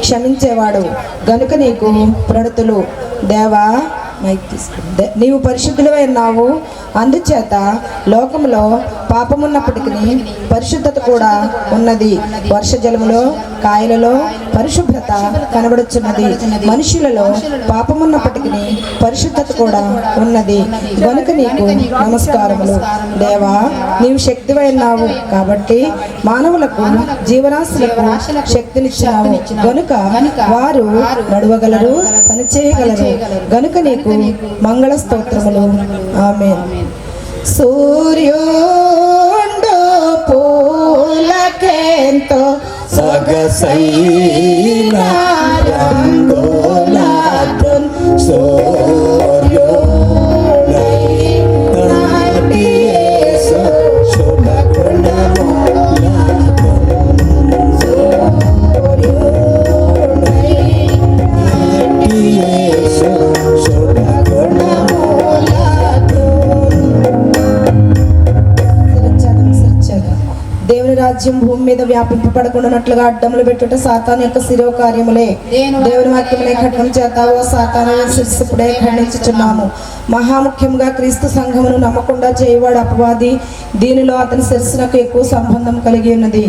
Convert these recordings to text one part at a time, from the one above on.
క్షమించేవాడు. గనుక నీకు ప్రణతులు దేవా మైక్ దే- నీవు పరిశుద్ధులవై ఉన్నావు. అందుచేత లోకములో పాపమున్నప్పటికీ పరిశుద్ధత కూడా ఉన్నది. వర్ష జలములో కాయలలో పరిశుభ్రత కనబడుచున్నది. మనుషులలో పాపమున్నప్పటికీ పరిశుద్ధత కూడా ఉన్నది. గనుక నీకు నమస్కారములు. దేవా నీవు శక్తివై ఉన్నావు కాబట్టి మానవులకు జీవరాశులకు శక్తినిచ్చినావు. గనుక వారు నడవగలరు పనిచేయగలరు. గనుక నీకు మంగళ స్తోత్రములు. ఆమె సూర్యుండు పూలకెంతో సగసైన రంగులాదున్ సూర్యోదై రాజ్యం భూమి మీద వ్యాపింపబడకుండానట్లుగా అడ్డములు పెట్టుట సాతాను యొక్క శిరో కార్యములే. దేవుని వాక్యములే ఖడ్గం చేత ఓ సాతాను శిరస్సుపుడే ఖండించుచున్నాము మహాముఖ్యంగా క్రీస్తు సంఘమును నమ్మకుండా చేయవాడు అపవాది. దీనిలో అతని శిరస్సునకు ఎక్కువ సంబంధం కలిగి ఉన్నది.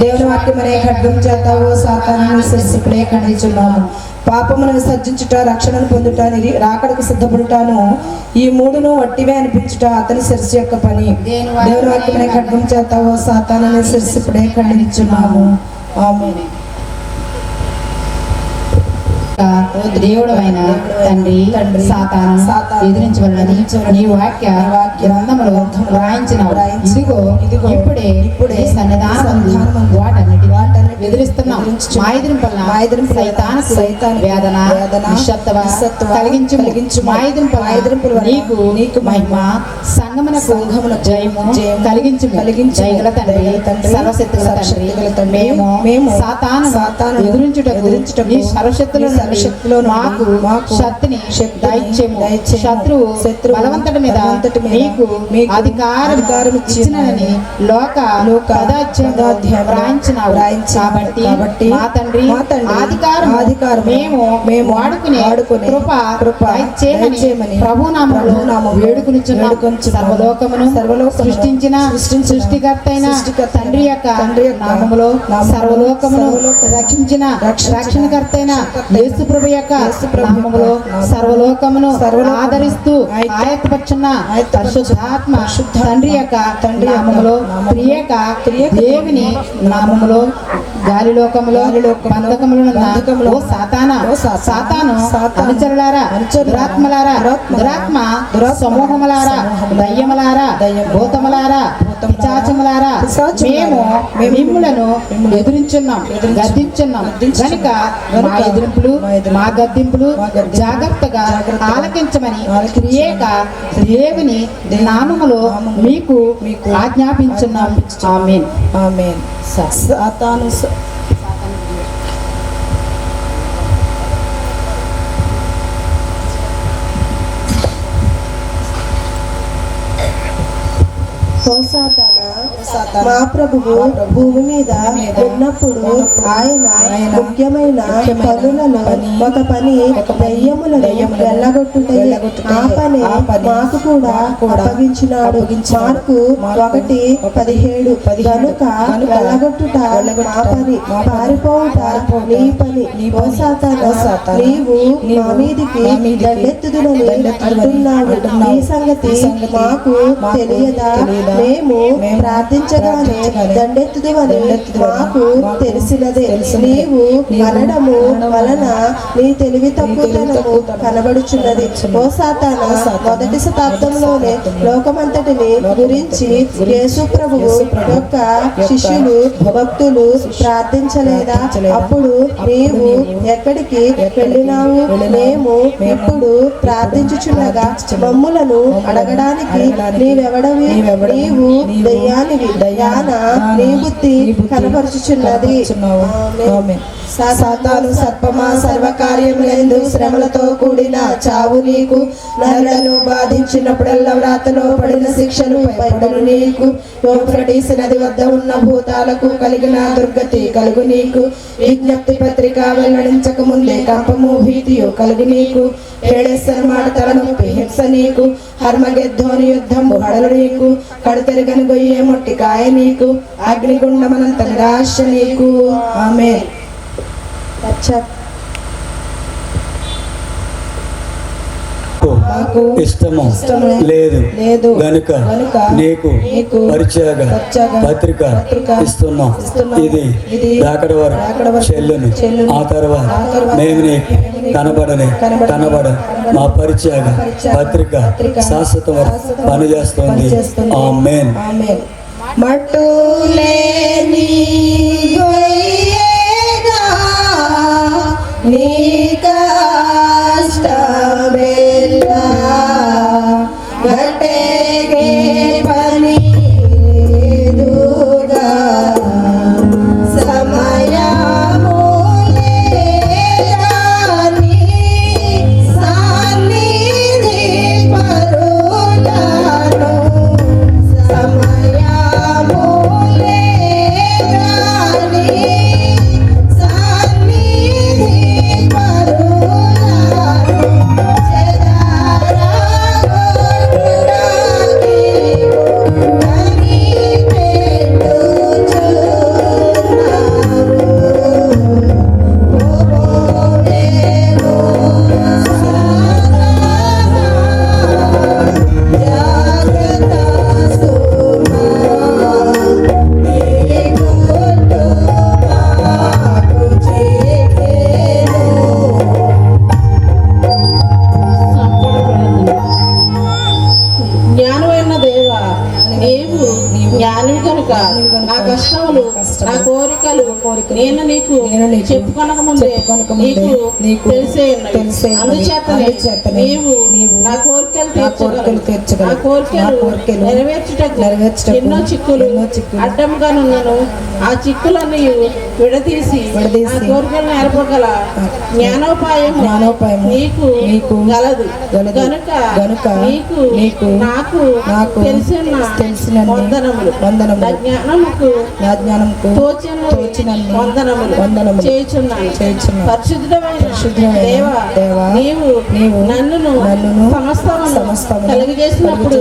దేవుని వాక్యమనే ఖడ్గం చేత ఓ సాతాను శిరస్సుపుడే ఖండించున్నాము పాపమును విసర్జించుట రక్షణను పొందుట రాకడకు సిద్ధపడుటాను. ఈ మూడును వట్టివే అనిపించుట అతని శిరస్సు యొక్క పని. దేవుని వాక్యమనే ఖడ్గం చేత ఓ సాతానని శిరస్సు ఇప్పుడే ఆమె దేవుడు అయిన తండ్రి సాతాను ఎదిరించవలని నీ వాక్య గ్రంథములో వ్రాయించి, ఇదిగో ఇప్పుడే ఇప్పుడే నీ సన్నిధానమందు సన్నిధానమందు వాటన్నిటి ఎదిరిస్తున్నాం సైతాను వేదన నిశ్శబ్దవ కలిగించు వలన నీకు నీకు మహిమ సంఘమునకు జయము కలిగించు. జయగల తండ్రి సర్వశక్తుల తండ్రి. మేము మేము సాతాను సాతాను ఎదురించుటకు ఎదిరించుటకు నీ సర్వశక్తుల నుండి మాకు శక్తిని దయచేము. శత్రువు శత్రువు బలవంతుడి మీద మీకు అధికారం అధికారం ఇచ్చినని లోక వ్రాయించినావు. కాబట్టి మా తండ్రి తండ్రి అధికారం అధికారము మేము మేము వాడుకునే వాడుకునే కృప కృప ప్రభునామములో ప్రభునామములో వేడుకొనుచున్నాం వేడుకొనుచున్నాము. సర్వలోకమును సర్వలోకమును సృష్టించిన సృష్టికర్త అయిన తండ్రి యొక్క తండ్రి నామములో సర్వలోకమును రక్షించిన రక్షణకర్త అయిన యేసుప్రభు యొక్క నామములో సర్వలోకమును ఆదరిస్తూ ఆయత్త- ఆయత్తపరచున్న పరిశుద్ధాత్మ తండ్రి యొక్క తండ్రి నామములో ప్రియక దేవుని నామములో గాలిలోకములో గాలిలోకములో బంధకములు బంధకములో ఓ సాతానా సాతానా, అనుచరులారా దురాత్మలారా దురాత్మ సమూహములారా దయ్యములారా భూతములారా, పిశాచములారా మేము మేము మిమ్ములను ఎదురించున్నాం గద్దించున్నాం. గనుక మా ఎదిరింపులు మా గద్దింపులు జాగ్రత్తగా ఆలకించమని ప్రియేక దేవుని నామములో మీకు ఆజ్ఞాపించున్నాం. ఆమేన్. ఆమె సాతాను స- మా ప్రభువు భూమి మీద ఉన్నప్పుడు ఆయన ముఖ్యమైన పనులను ఒక పని దయ్యములను వెళ్ళగొట్టుటయే. ఆ పని మాకు కూడా అప్పగించినాడు. మార్కు ఒకటి పదిహేడు. కనుక వెళ్ళగొట్టుట మా పని పారిపోవుట నీ పని. నీవు మా మీదికి దండెత్తుదునని అంటున్నావు. ఈ సంగతి మాకు తెలియదా? మేము ప్రార్థించగానే దండెత్తుదువని మాకు తెలిసినదే. నీవు మరణము వలన నీ తెలివి తక్కువతనము కనబడుచున్నది. ఓ సాతాన మొదటి శతాబ్దంలోనే లోకమంతటిని గురించి యేసు ప్రభువు యొక్క శిష్యులు భక్తులు ప్రార్థించలేదా? అప్పుడు నీవు ఎక్కడికి వెళ్ళినావు? మేము ఇప్పుడు ప్రార్థించుచున్నగా. మమ్ములను అడగడానికి నీవెవడవి? నీవు దయ్యానివి. దయాన నీ బుద్ధి కనపరుచుచున్నది. సాతాను సర్పమా సర్వకార్యములందు శ్రమలతో కూడిన చావు నీకు. నరులను బాధించినప్పుడల్లా వ్రాతలో పడిన శిక్షను పడను నీకు. యోఫ్రటీస్ నది వద్ద ఉన్న భూతాలకు కలిగిన దుర్గతి కలుగు నీకు. విజ్ఞప్తి పత్రిక వెల్లడించక ముందే కంపము భీతియు కలుగు నీకు. ఏడేశ్వర మాట తలనొప్పి హింస నీకు. హర్మగెద్ధోని యుద్ధం హడలు నీకు. కడుతెరగని గొయ్యే మొట్టి కాయ నీకు. అగ్నిగుండమనంత నిరాశ నీకు. ఆమె ఇష్టము లేదు. గనుక నీకు పరిచయగా పత్రిక ఇస్తున్నాం. ఇది దాకడ వరకు చెల్లును. ఆ తర్వాత మేము నీకు కనబడని కనబడ మా పరిచయగా పత్రిక శాశ్వత పనిచేస్తుంది. ఆ మెయిన్ ఆమేన్. మట్టులేని నా కోరికలు నేను నీకు చెప్పుకొనక ముందే నీకు తెలిసే. తెలిసే నీవు నీవు నా కోరికలు కోరికలు తీర్చగలవు. నా కోరికలు కోరికలు నెరవేర్చుటకు ఎన్నో చిక్కులు చిక్కులు అడ్డంగా నున్నాను ఆ చిక్కులను విడదీసి నా కోరికలను నేర్పగల జ్ఞానోపాయం జ్ఞానోపాయము నీకు నీకు గలదు. గనుక గనుక నీకు నీకు నాకు నాకు తెలిసిన తెలిసినన్ని వందనములు వందనములు. నా జ్ఞానముకు నా జ్ఞానంకు తోచిన తోచినన్ని వందనములు వందనములు చేయుచున్నాను చేయుచున్నాను. పరిశుద్ధమైన పరిశుద్ధమైన దేవా దేవా, నీవు నీవు నన్నును నన్నును సమస్తమును కలుగజేసినప్పుడు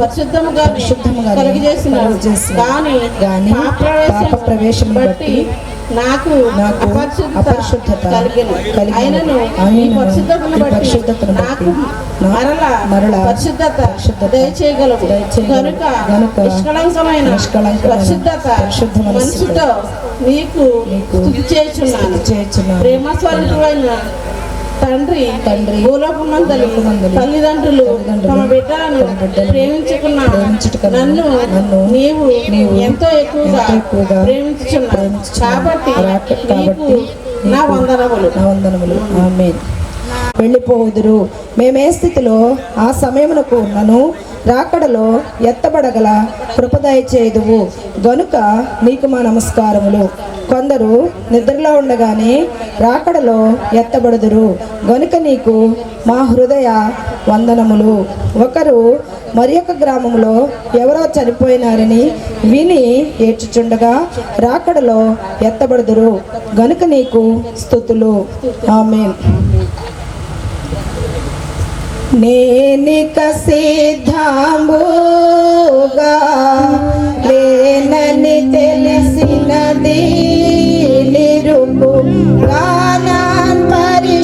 పరిశుద్ధముగా పరిశుద్ధముగా కలుగజేసిన కలుగజేసిన కానీ గాని పాప ప్రవేశం బట్టి నాకు నాకు అపరిశుద్ధత కలిగిన అయినను పరిశుద్ధతను పరిశుద్ధతను నాకు మరల మరల పరిశుద్ధత పరిశుద్ధత దయచేయగలవు. కనుక నిష్కళంకమైన పరిశుద్ధత పరిశుద్ధ మనసుతో నీకు నీకు స్తుతి చేయుచున్నాను స్తుతి చేయుచున్నాను. ప్రేమ స్వరూపుడైన తండ్రి తండ్రి తల్లిదండ్రులు తమ బిడ్డలను తమ బిడ్డలను ప్రేమించుకున్న ప్రేమించుటకు నన్ను నన్ను నీవు నీవు ఎంతో ఎక్కువగా ప్రేమించుచున్నావు. కాబట్టి నా వందనములు. నా వందనములు. ఆమేన్. వెళ్ళిపోదురు మేమే స్థితిలో ఆ సమయమునకు ఉన్నను. రాకడలో ఎత్తబడగల కృపదయ చేదువు గనుక నీకు మా నమస్కారములు. కొందరు నిద్రలో ఉండగానే రాకడలో ఎత్తబడుదురు. గనుక నీకు మా హృదయ వందనములు. ఒకరు మరి ఒక గ్రామంలో ఎవరో చనిపోయినారని విని ఏడ్చుచుండగా రాకడలో ఎత్తబడుదురు. గనుక నీకు స్థుతులు. ఆమె నేనిక कसे धामोगा लेनन तेलसी नदी निरुपु गानान परि